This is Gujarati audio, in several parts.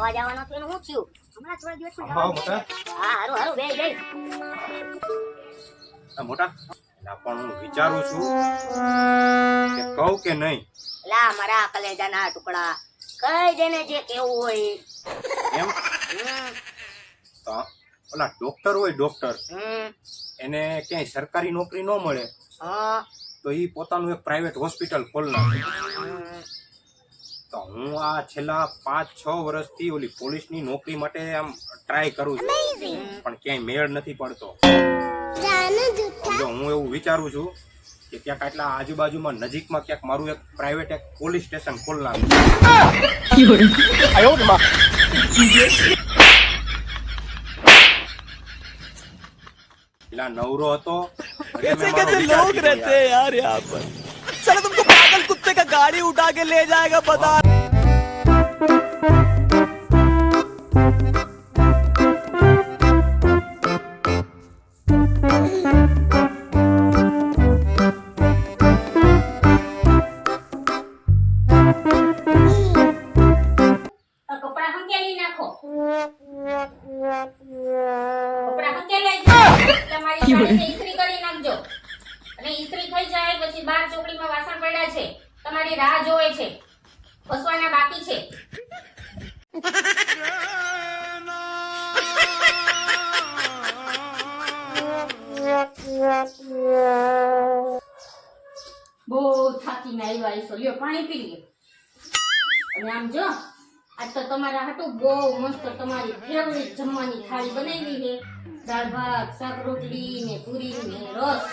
ફરવા જવાનો તો એનું શું થયું? હમણાં થોડા દિવસ. હા હારું હારું બે બે મોટા પણ હું વિચારું છું કે કહું કે નહીં. લા મારા કલેજાના ટુકડા કઈ દેને જે કેવું હોય. એમ? તો ઓલા ડોક્ટર હોય ડોક્ટર એને ક્યાંય સરકારી નોકરી ન મળે તો એ પોતાનું એક પ્રાઇવેટ હોસ્પિટલ ખોલ નાખે. હમ. તો હું આ છેલ્લા પાંચ છ વર્ષથી ઓલી પોલીસની નોકરી માટે આમ ટ્રાય કરું છું. પણ ક્યાંય મેળ નથી પડતો. જો હું એવું વિચારું છું કે ક્યાંક આટલા આજુબાજુમાં નજીકમાં ક્યાંક મારું એક પ્રાઇવેટ એક પોલીસ સ્ટેશન ખોલ પેલા નવરો હતો રહેતે યાર યહાં મારો कुत्ते का गाड़ी उठा के ले जाएगा बता આ કપડાં હંકેલી નાખો કપડાં હંકેલાઈ જાય તમારી તમારી રાહ જોવે છે. ફસવાના બાકી છે. બહુ થાકીને આવ્યા લ્યો, પાણી પી લ્યો. આમ જો, આજ તો તમારા હાટું બહુ મસ્ત તમારી ફેવરિટ જમવાની થાળી બનાવી છે. દાળ ભાત, શાક રોટલી ને પૂરી ને રસ.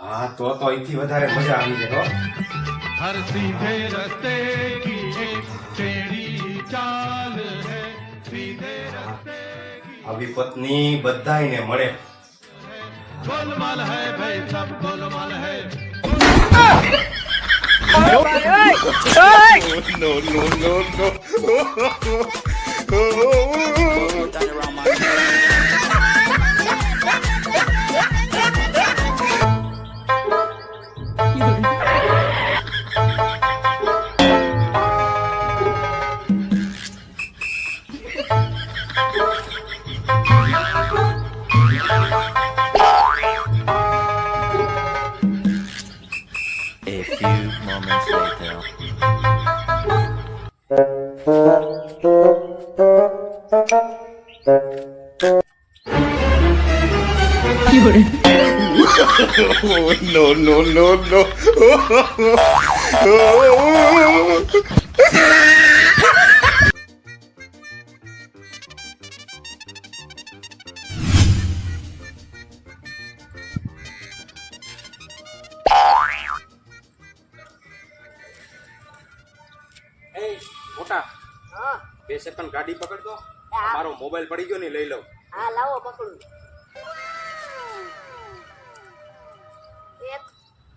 હા તો અહીંથી વધારે મજા આવી ગઈ હર સીધે રસ્તે આવી પત્ની બધાને મળે. ગોલમાલ હે ભાઈ સબ ગોલમાલ હે. ไปเลยเฮ้ย no, no, no, no. দেওয়া no, no, no, no. મોટા હા, બે સેકન્ડ ગાડી પકડ દો હા. મારો મોબાઈલ પડી ગયો ને લઈ લઉં હા લાવો પકડું એક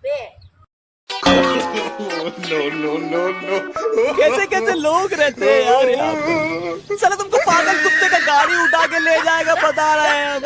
બે कैसे कैसे लोग रहते हैं यार यहाँ पर चलो तुमको पागल कुत्ते का गाड़ी उठा के ले जाएगा बता रहे हैं हम